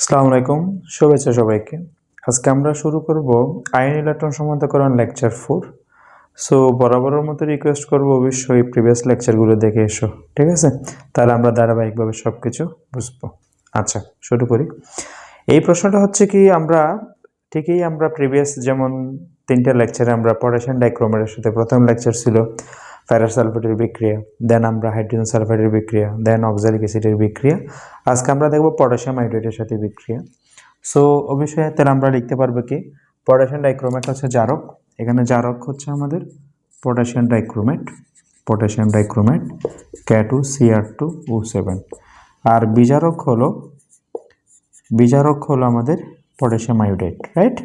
আসসালামু আলাইকুম, শুভেচ্ছা সবাইকে। আজকে আমরা শুরু করব আইন ইলেকট্রন সমান্তকরণ লেকচার ফোর। সো বরাবরের মতো রিকোয়েস্ট করব অবশ্যই প্রিভিয়াস লেকচারগুলো দেখে এসো, ঠিক আছে? তাহলে আমরা ধারাবাহিকভাবে সব কিছু বুঝব। আচ্ছা শুরু করি। এই প্রশ্নটা হচ্ছে কি, আমরা ঠিকই আমরা প্রিভিয়াস যেমন তিনটা লেকচারে আমরা পটাশিয়াম ডাইক্রোমেটের সাথে প্রথম লেকচার ছিল ফেরাস সালফেটের বিক্রিয়া দেন আমরা হাইড্রোজেন সালফেটের বিক্রিয়া দেন অক্সালিক অ্যাসিডের বিক্রিয়া। আজকে আমরা দেখব পটাশিয়াম হাইড্রেটের সাথে বিক্রিয়া। সো অবশ্যই তাহলে আমরা লিখতে পারব কি? পটাশিয়াম ডাইক্রোমেট হচ্ছে জারক। এখানে জারক হচ্ছে আমাদের potassium dichromate potassium dichromate K two CR two O seven আর বিজারক হলো বিজারক হলো আমাদের পটাশিয়াম আয়োডাইড রাইট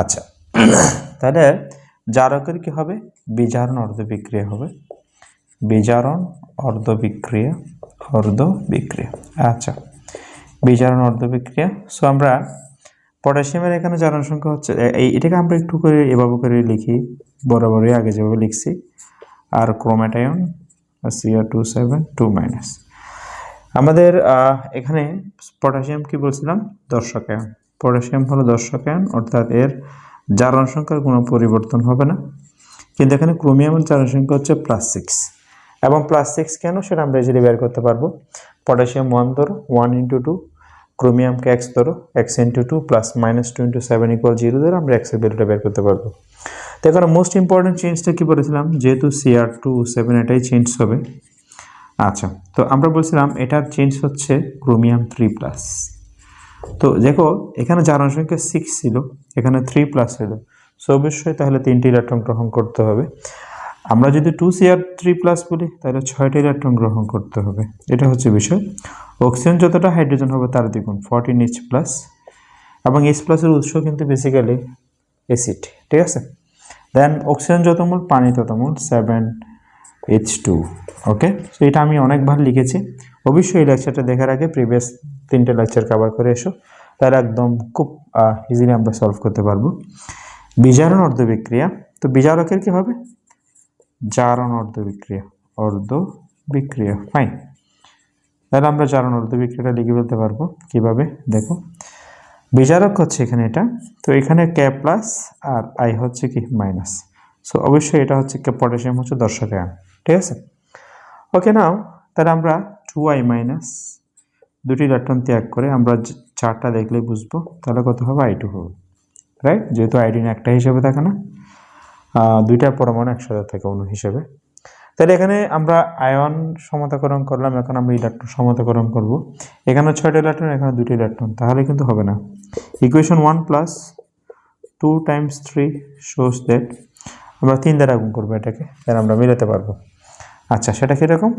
আচ্ছা। তাহলে জারকের কি হবে? বিজারণ অর্ধ বিক্রিয়া হবে। বিজারণ অর্ধ বিক্রিয়া অর্ধ বিক্রিয়া। আচ্ছা বিজারণ অর্ধ বিক্রিয়া। সো আমরা পটাশিয়ামের এখানে জারণ সংখ্যা হচ্ছে এই, এটাকে আমরা একটু করে এভাবে করে লিখি, বরাবরই আগে যেভাবে লিখছি। আর chromate ion CR two seven two minus আমাদের এখানে পটাশিয়াম কি বলছিলাম? দর্শকায়ন। পটাশিয়াম হলো দর্শকায়ন, অর্থাৎ এর জারণ সংখ্যার কোনো পরিবর্তন হবে না। কিন্তু এখানে ক্রোমিয়ামের জারণ সংখ্যা হচ্ছে প্লাস সিক্স এবং প্লাস সিক্স কেন সেটা আমরা ইজিলি বের করতে পারব? পটাশিয়াম ওয়ান ধরো ওয়ান ইন্টু টু ক্রোমিয়ামকে এক্স ধরো X into two plus minus two into seven equal zero ধরো আমরা এক্সের ভ্যালুটা বের করতে পারব। তো এখানে মোস্ট ইম্পর্টেন্ট চেঞ্জটা কী বলেছিলাম? যেহেতু সিআর টু সেভেন এটাই চেঞ্জ হবে। আচ্ছা তো আমরা বলছিলাম এটার চেঞ্জ হচ্ছে ক্রোমিয়াম থ্রি প্লাস তো দেখো, এখানে জারণ সংখ্যা সিক্স ছিল, এখানে থ্রি প্লাস হলো। সো অবশ্যই তাহলে তিনটি ইলেকট্রন গ্রহণ করতে হবে। আমরা যদি টু সিআর থ্রি প্লাস বলি, তাহলে ছয়টি ইলেকট্রন গ্রহণ করতে হবে। এটা হচ্ছে বিষয়। অক্সিজেন যতটা হাইড্রোজেন হবে, তার দ্বিগুণ ফর্টিন এইচ প্লাস এবং এইচ প্লাসের উৎস কিন্তু বেসিক্যালি অ্যাসিড ঠিক আছে? দেন অক্সিজেন যত মূল, পানি তত মূল seven H two okay so এটা আমি অনেকবার লিখেছি। অবশ্যই এই লেকচারটা দেখার আগে প্রিভিয়াস তিনটে লেকচার কভার করে এসো। তাহলে একদম খুব ইজিলি আমরা সলভ করতে পারব। বিজারণ অর্ধ বিক্রিয়া তো বিজারকের কি হবে? জারণ অর্ধ বিক্রিয়া অর্ধ বিক্রিয়া ফাইন তাহলে আমরা জারণ অর্ধ বিক্রিয়াটা লিখে ফেলতে পারব। কীভাবে? দেখো। বিজারক হচ্ছে এখানে এটা। তো এখানে কে প্লাস আর আই হচ্ছে কি? মাইনাস সো অবশ্যই এটা হচ্ছে কে পটাশিয়াম হচ্ছে দর্শকে ঠিক আছে? ওকে নাও তাহলে আমরা টু আই মাইনাস দুটি ইলেকট্রন ত্যাগ করে আমরা চারটা দেখলে বুঝব। তাহলে কত হবে? আই টু হবে। রাইট যেহেতু আইডিন একটা হিসেবে থাকে না। দুইটা পরমাণু একসাথে থাকে অণু হিসেবে। তাহলে এখানে আমরা আয়ন সমতাকরণ করলাম, এখন আমরা ইলেকট্রন সমতাকরণ করব। এখানে ছয়টা ইলেকট্রন, এখানে দুটি ইলেকট্রন, তাহলে কিন্তু হবে না। Equation one plus two times three shows that আমরা তিন দ্বারা গুণ করব এটাকে, তাহলে আমরা মিলাতে পারব। আচ্ছা সেটা কীরকম?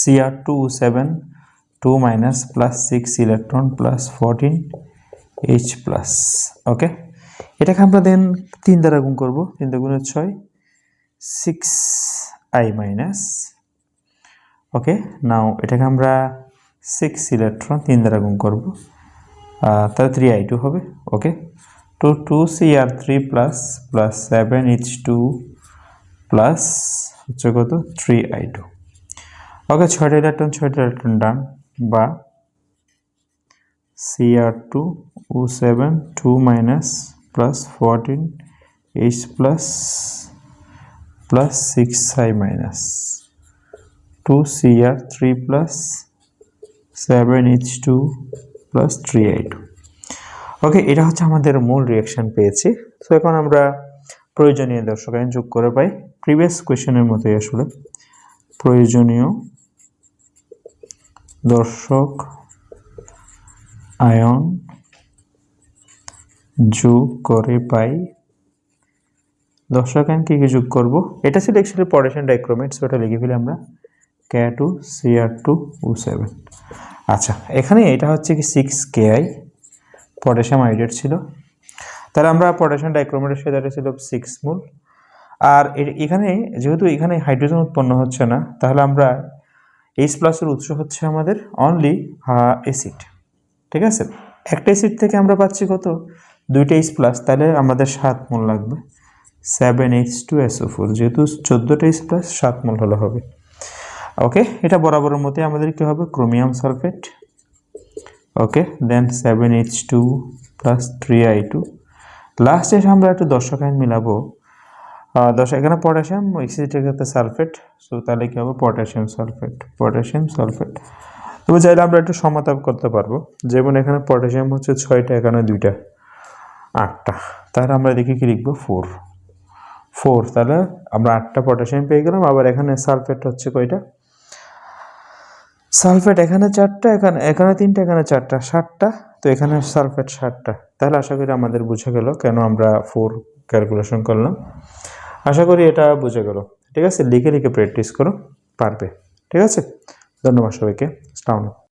CR two seven two minus plus six electron plus fourteen H plus okay এটাকে আমরা দেন তিন দ্বারা গুণ করব, তিন দুগুণের ছয় six I minus okay now এটাকে আমরা সিক্স ইলেকট্রন তিন দ্বারা গুণ করব তাহলে থ্রি আই টু হবে okay two two C R three plus plus seven H two plus হচ্ছে কত? থ্রি আই টু ওকে ছয়টা ইলেকট্রন ছয়টা ইলেকট্রন ডান বা C R two O seven two minus plus fourteen H plus plus six I minus two C R three plus seven H two plus three I two okay এটা হচ্ছে আমাদের মূল reaction পেয়েছি। তো এখন আমরা প্রয়োজনীয় দর্শক আইন যোগ করে পাই। প্রিভিয়াস কোয়েশনের মতোই আসলে। প্রয়োজনীয় দর্শক, আয়ন যোগ করে পাই। দর্শক আয়ন কী কী যোগ করব? এটা ছিল অ্যাকচুয়ালি পটাশিয়াম ডাইক্রোমেট সো এটা লিখে ফেলি আমরা। K two C R two O seven আচ্ছা এখানে এটা হচ্ছে কি six K I potassium iodide ছিল। তাহলে আমরা পটাশিয়াম ডাইক্রোমেটের সাথে এটা ছিল সিক্স মূল আর এখানে, যেহেতু এখানে হাইড্রোজেন উৎপন্ন হচ্ছে না, তাহলে আমরা এইচ প্লাসের উৎস হচ্ছে আমাদের অনলি অ্যাসিড ঠিক আছে? একটা অ্যাসিড থেকে আমরা পাচ্ছি কত? দুইটা এইচ প্লাস তাহলে আমাদের সাত মোল লাগবে। Seven H two SO four যেহেতু চোদ্দোটা এইচ প্লাস সাত মোল হলে হবে। ওকে এটা বরাবরের মতোই আমাদের কী হবে? Chromium sulphate okay then seven H two plus three I two লাস্টে এসে আমরা একটু দর্শক আইন মিলাবো দশ এখানে পটাশিয়াম এক্সিডের ক্ষেত্রে সালফেট সো তাহলে কী হবে? পটাশিয়াম সালফেট পটাশিয়াম সালফেট তবে চাইলে আমরা একটু সমাতাপ করতে পারব। যেমন এখানে পটাশিয়াম হচ্ছে ছয়টা, এখানে দুইটা। আটটা। তাহলে আমরা দেখি কি লিখব? ফোর। ফোর, তাহলে আমরা আটটা পটাশিয়াম পেয়ে গেলাম। আবার এখানে সালফেট হচ্ছে কয়টা? সালফেট এখানে চারটা, এখানে এখানে তিনটা, এখানে চারটা ষাটটা তো এখানে সালফেট ষাটটা তাহলে আশা করি আমাদের বুঝে গেল কেন আমরা ফোর ক্যালকুলেশন করলাম। আশা করি এটা বুঝে গেল। ঠিক আছে? লিখে লিখে প্র্যাকটিস করো, পারবে। ঠিক আছে? ধন্যবাদ সবাইকে। আসসালামু